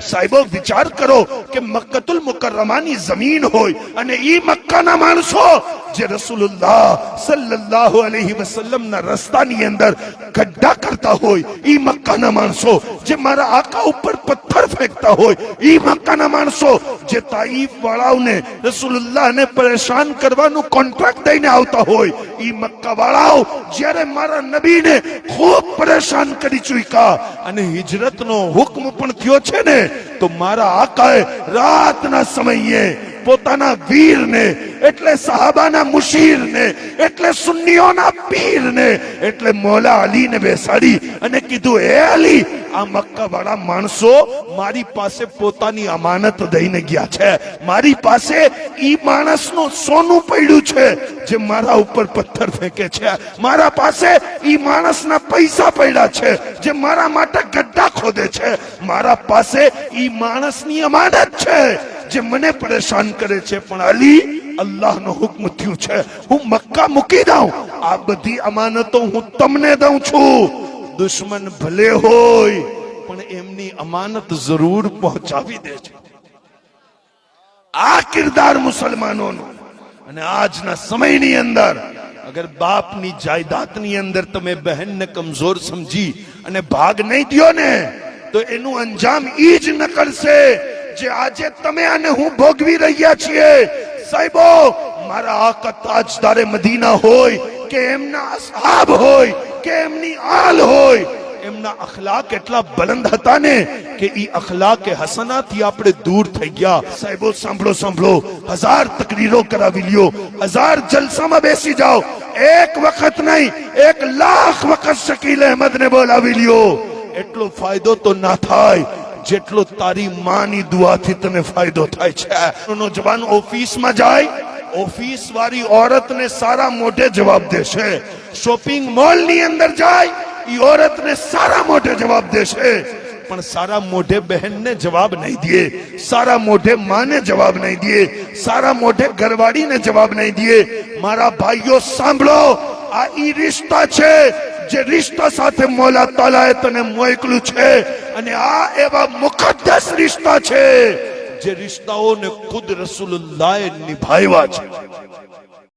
સાહેબો વિચાર કરો કે મક્કતુલ મુકર્રમાની જમીન હોય અને ઈ મક્કાના માણસો જે રસૂલુલ્લાહ સલ્લલ્લાહુ અલૈહિ વસલ્લમના રસ્તાની અંદર ગડ્ડા કરતા હોય, ઈ મક્કાના માણસો. જે મારા આકા ઉપર પથ્થર ફેંકતા હોય, ઈ મક્કાના માણસો. જે તાઈફ વાળાઓને રસુલ્લાહને પરેશાન કરવાનું કોન્ટ્રાક્ટ દઈને આવતા હોય, ઈ મક્કા વાળાઓ જ્યારે મારા નબીને ખૂબ પરેશાન કરી ચૂક્યા અને હિજરતનો હુકમ પણ થયો છે ને, તો મારા આકાએ રાતના સમયે પોતાના વીરને, એટલે સાહાબાના મુશીરને, એટલે સુન્નીઓના પીરને, એટલે મોલા અલીને બેસાડી અને કીધું એ અલી, આ મક્કા વાળા માણસો મારી પાસે પોતાની અમાનત દઈને ગયા છે. મારી પાસે ઈ માણસનું સોનું પડ્યું છે જે મારા ઉપર પથ્થર ફેંકે છે. મારા પાસે ઈ માણસના પૈસા પડ્યા છે જે મારા માટે ગડ્ઢા ખોદે છે. મારા પાસે ઈ માણસની અમાનત છે. જે મને પરેશાન કરે છે, પણ અલી અલ્લાહનો હુકમ થયું છે. હું મક્કા મૂકી દઉં. આ બધી અમાનતો હું તમને દઉં છું. દુશ્મન ભલે હોય, પણ એમની અમાનત જરૂર પહોંચાવી દે છે. આ કિરદાર મુસલમાનોનો. અને આજના સમયની અંદર, અગર બાપની જાયદાદની અંદર તમે બહેનને કમજોર સમજી અને ભાગ નહીં દ્યો ને તો એનું અંજામ ઈ જ નકળશે. જે આજે તમે અને હું ભોગવી રહ્યા છીએ, સાહેબો, મારા આકા તાજદારે મદીના હોય, કે એમના અસહાબ હોય, કે એમની આલ હોય, એમના અખલાક એટલા બલંદ હતા ને કે ઈ અખલાક હસનાથી આપણે દૂર થઈ ગયા. સાહેબો, સાંભળો સાંભળો, હજાર તકરીરો કરાવી લ્યો, હજાર જલસામાં બેસી જાઓ. એક વખત નહીં, એક લાખ વખત શકીલ અહેમદ ને બોલાવી લ્યો. એટલો ફાયદો તો ના થાય. જેટલો તારી માની દુઆથી તને ફાયદો થાય છે. નોજવાન ઓફિસમાં જાય ઓફિસ વાળી ઓરતને સારા મોઢે જવાબ દેશે. શોપિંગ મોલની અંદર જાય, ઈ ઓરતને સારા મોઢે જવાબ દેશે. પણ સારા મોઢે બહેનને જવાબ નહીં દે, સારા મોઢે માને જવાબ નહીં દે, સારા મોઢે ઘરવાળીને જવાબ નહીં દે. મારા ભાઈઓ, સાંભળો, આ ઈ રિશ્તા છે, જે રિશ્તા સાથે મોલા તાલાએ તને મોકલું છે. અને આ એવા મુકદ્દસ રિશ્તા છે જે રિશ્તાઓને ખુદ રસૂલુલ્લાહે નિભાવ્યા છે.